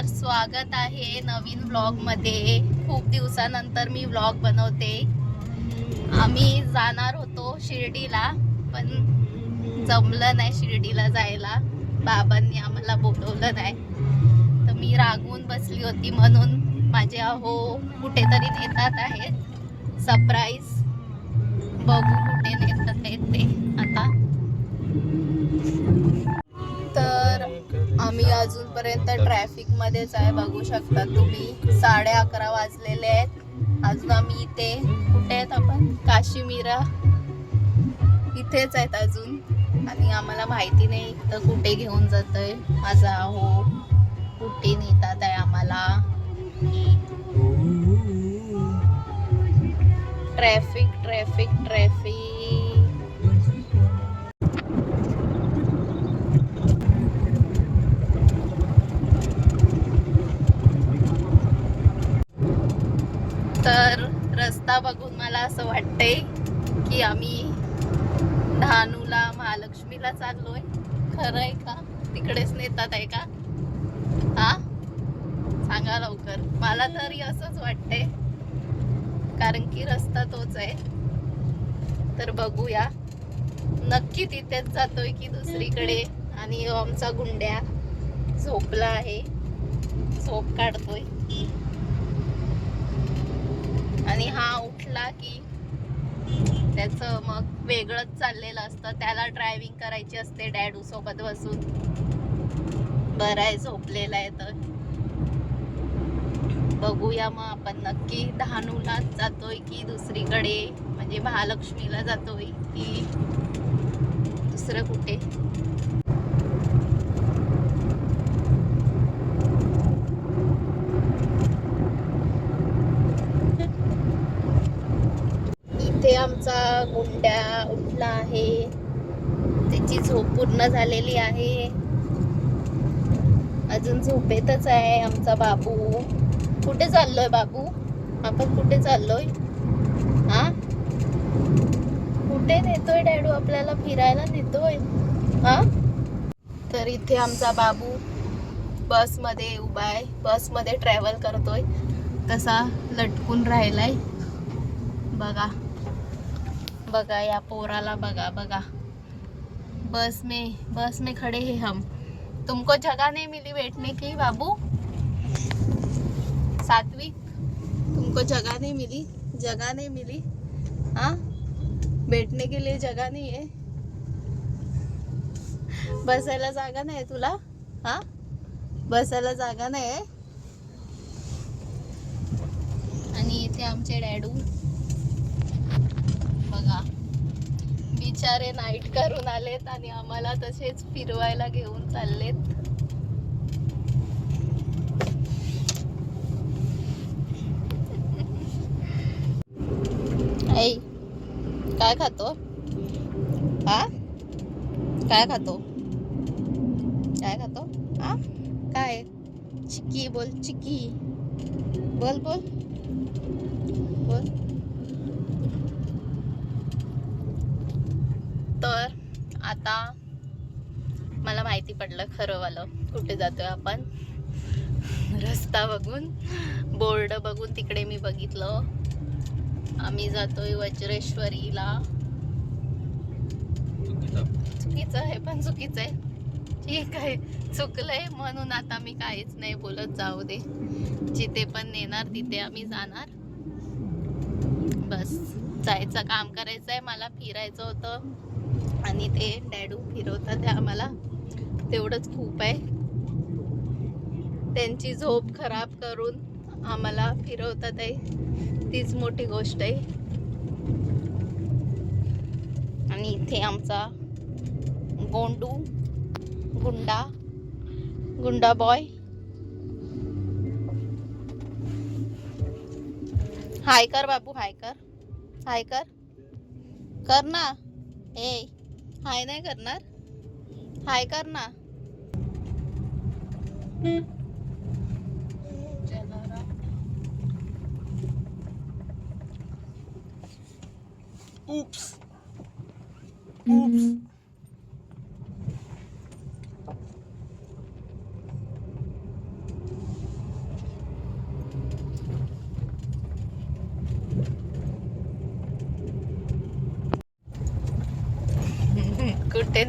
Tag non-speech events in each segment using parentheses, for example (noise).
तर स्वागत आहे नवीन व्लॉगमध्ये खूप दिवसानंतर मी व्लॉग बनवते. आम्ही जाणार होतो शिर्डीला पण जमलं नाही शिर्डीला जायला. बाबांनी आम्हाला बोलवलं नाही. तर मी रागवून बसली होती म्हणून माझे अहो कुठेतरी नेतात आहेत. सरप्राईज बघू कुठे नेतात आहेत ते. आता. आम्ही अजूनपर्यंत ट्रॅफिक मध्येच आहे बघू शकता तुम्ही. साडे अकरा वाजलेले आहेत. अजून आम्ही इथे कुठे आहेत आपण? काश्मीरा. इथेच आहेत अजून. आणि आम्हाला माहिती नाही तर कुठे घेऊन जातोय. माझा हो कुठे नेतात आहे आम्हाला. ट्रॅफिक ट्रॅफिक ट्रॅफिक आहे की आम्ही धानूला महालक्ष्मीला चाललोय. खरं आहे का? तिकडेच नेतात आहे का? हा? सांगा लवकर. मला तरी असंच वाटतंय. कारण की रस्ता तोच आहे. तर बघूया. नक्की तिथेच जातोय की दुसरीकडे. आणि आमचा गुंड्या झोपला आहे. झोप काढतोय. आणि हा उठला की त्याचं मग वेगळंच चाललेलं असतं. त्याला ड्रायव्हिंग करायची असते डॅडू सोबत बसून. बरं आहे झोपलेला आहे तर बघूया मग आपण नक्की डहाणूलाच जातोय की दुसरीकडे? म्हणजे महालक्ष्मीला जातोय की दुसरं कुठे इथे आमचा गुंड्या उठला आहे. त्याची झोप पूर्ण झालेली आहे. अजून झोपेतच आहे आमचा बाबू. कुठे चाललोय बाबू? आपण कुठे चाललोय? हा? कुठे नेतोय डॅडू? आपल्याला फिरायला नेतोय. हा? तर इथे आमचा बाबू बसमध्ये उभा आहे. बसमध्ये ट्रॅव्हल करतोय. तसा लटकून राहिलाय. बघा. बघा या पोराला बघा बघा. बस में बस में खड़े हैं हम. तुमको जगह नहीं मिली बैठने की बाबू? सात्विक तुमको जगह नहीं मिली जगह नहीं मिली. हाँ? बैठने के लिए जगह नहीं है. बसायला जागा नाही तुला? हा? बसायला जागा नाही आहे? आणि इथे आमचे डॅडू. बघा. बिचारे नाईट करून आलेत आणि आम्हाला तसेच फिरवायला घेऊन चाललेत. आई काय खातो? हा काय खातो? काय खातो? हा काय? चिकी बोल चिकी बोल बोल. बोल तर आता मला माहिती पडलं खरं वालं कुठे जातोय आपण? रस्ता बघून बोर्ड बघून तिकडे मी बघितलं. आम्ही जातोय वज्रेश्वरीला. चुकीचं. आहे पण चुकीचं आहे. ठीक आहे चुकलंय म्हणून आता मी काहीच नाही बोलत जाऊ दे. जिथे पण नेणार तिथे आम्ही जाणार. बस जायचं काम करायचं आहे मला फिरायचं होतं. आणि ते डॅडू फिरवतात आम्हाला. तेवढंच खूप आहे. त्यांची झोप खराब करून आम्हाला फिरवतात आहे. तीच मोठी गोष्ट आहे. आणि इथे आमचा गोंडू गुंडा गुंडा बॉय हाय कर बाबू हाय कर. हाय कर. कर ना. ए. हाय नाही करणार हाय कर ना Oops. Oops.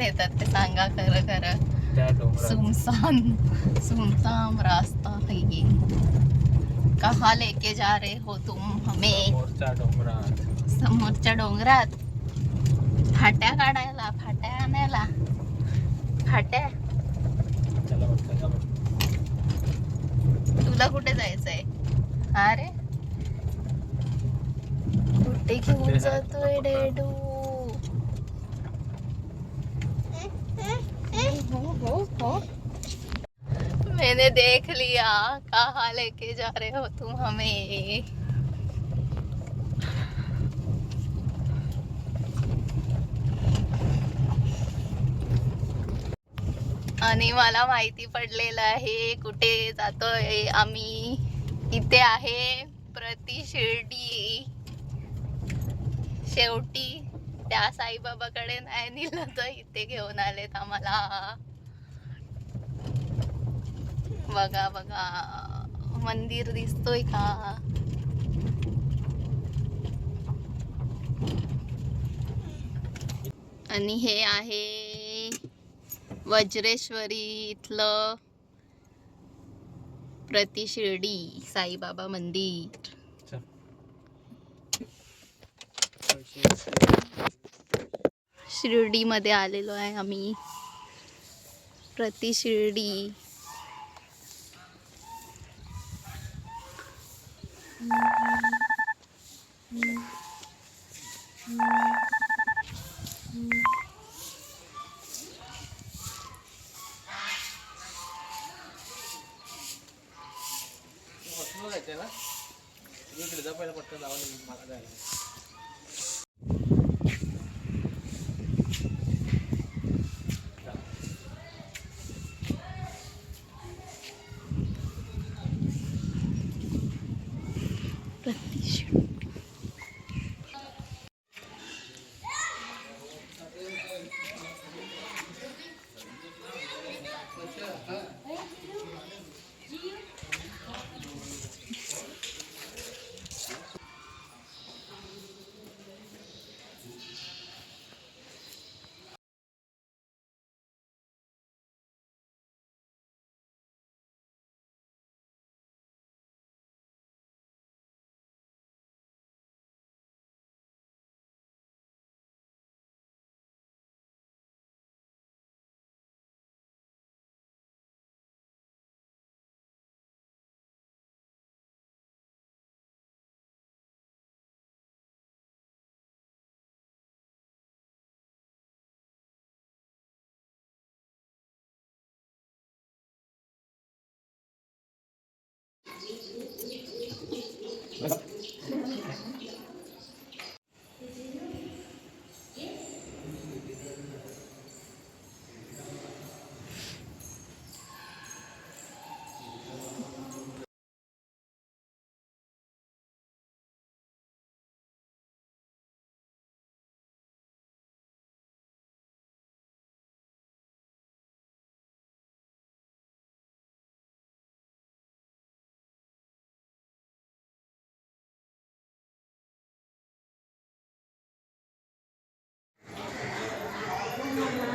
कुठे नेतात ते सांगा खरं खरं. सुमसान सुमसाम रास्ता है ये कहा लेके जा रहे हो तुम हमें? समोरच्या डोंगरात. फाट्या काढायला फाट्या आणायला. फाट्या. तुला कुठे जायचंय? अरे. कुठे घेऊन जातोय? डेडू? हो, मैंने देख लिया कहा लेके जा रहे हो तुम हमें? आणि मला माहिती पडलेलं आहे कुठे जातोय आम्ही? इथे आहे प्रति शिर्डी. शेवटी त्या साईबाबाकडे नाही नेलं तर इथे घेऊन आलेत आम्हाला. बघा बघा. मंदिर दिसतोय का? आणि हे आहे वज्रेश्वरी इथलं प्रतिशिर्डी साईबाबा मंदिर. शिर्डीमध्ये आलेलो आहे आम्ही. प्रतिशिर्डी शिर्डी जायचंय ना इकडे जा पहिला पटकन जावं लागेल मला जायला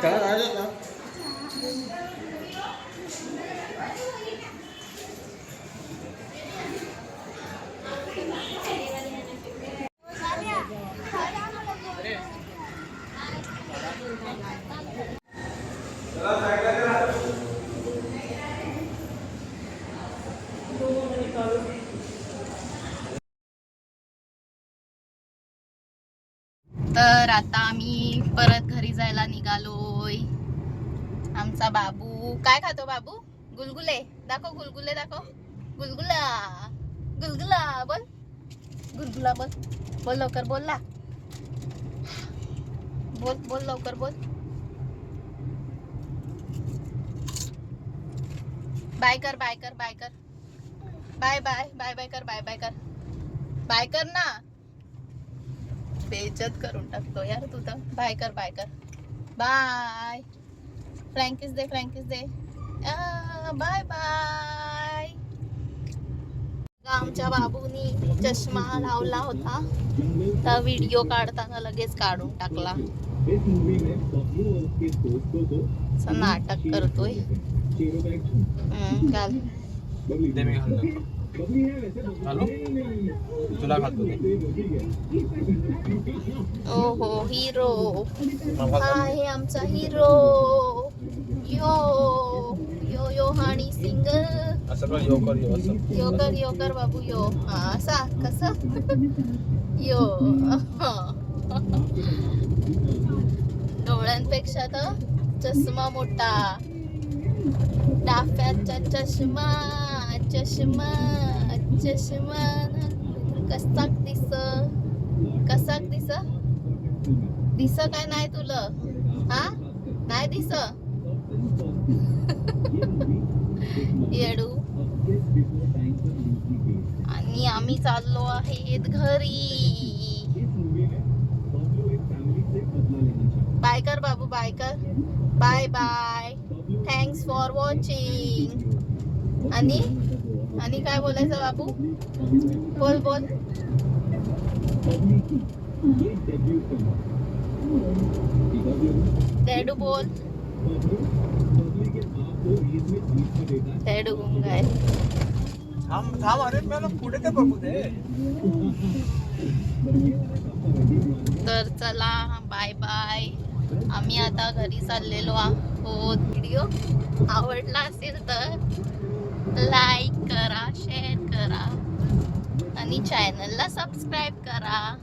चला जायचं का तर आता आम्ही परत घरी जायला निघालोय. आमचा बाबू. काय खातो बाबू? गुलगुले. दाखव गुलगुले दाखव. गुलगुला. गुलगुला बोल. गुलगुला बोल. बोल लवकर बोल ना. बोल बोल लवकर बोल. बाय कर बाय कर बाय कर. Bye bye. बाय बाय कर बाय बाय कर. बाय कर ना. बेजत करून टाकतो. यार तू तर. बाय कर बाय कर. बाय फ्रँकीस दे फ्रँकीस दे. बाय बाय आमच्या बाबूनी चष्मा लावला होता. तर व्हिडिओ काढताना लगेच काढून टाकला. असं नाटक करतोय. घाल. तुला घालतो ते. ओ हो हिरो हा. आहे आमचा हिरो यो यो यो हाणी सिंग असं कर यो कर यो असं. योकर बाबू यो. हा असा कसा? (laughs) यो. (laughs) डोळ्यांपेक्षा तर चष्मा मोठा. डाफ्याचा चष्मा. चष्मा चष्मा. कसाक दिस? कसाक दिस? दिस काय नाही तुला. हा? नाही दिस? येडू. आणि आम्ही चाललो आहेत घरी. बाय कर बाबू बाय कर. Bye bye. Thanks for watching आणि? आणि काय बोलायचं बाबू बोल बोल. डॅडू बोल. डॅडू काय थांब थांब अरे मला पुढे ते बघू दे? तर चला बाय बाय. आम्ही आता घरी चाललेलो आहोत. व्हिडिओ आवडला असेल तर. लाईक करा शेअर करा आणि चॅनलला सबस्क्राईब करा.